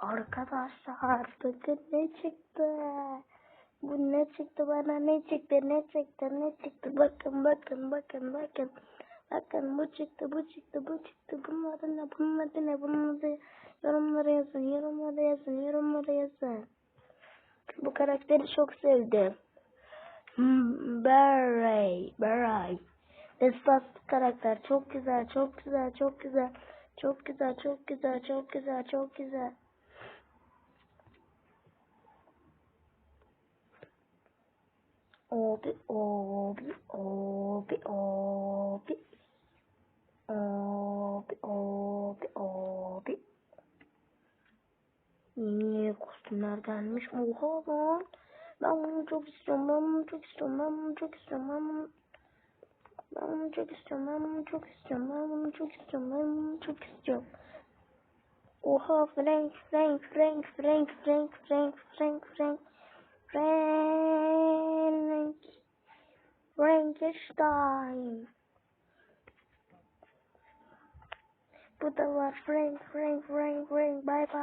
Arkadaşlar bakın ne çıktı. Bu ne çıktı bana ne çıktı ne çıktı ne çıktı bakın bakın bakın bakın. Bakın bu çıktı bu çıktı bu çıktı bunun adı ne bunun adı ne bunun adı yazın yorumlara yazın yorumlara yazın. Bu karakteri çok sevdim. Hmm, Beret, Beret. Esas karakter çok güzel, çok güzel, çok güzel. Çok güzel, çok güzel, çok güzel, çok güzel. Abi, abi, abi, abi. Abi, abi, abi. Yeni kostümler gelmiş. Oha lan. Ben bunu çok istiyorum. Ben bunu çok istiyorum. Ben bunu çok istiyorum. Ben bunu çok istiyorum. Ben bunu çok istiyorum. Ben bunu çok istiyorum. Ben bunu çok istiyorum. Oha Frank, Frank, Frank, Frank, Frank, Frank, Frank, Frank, Frank, this time. Put our ring, ring, ring, ring. bye bye.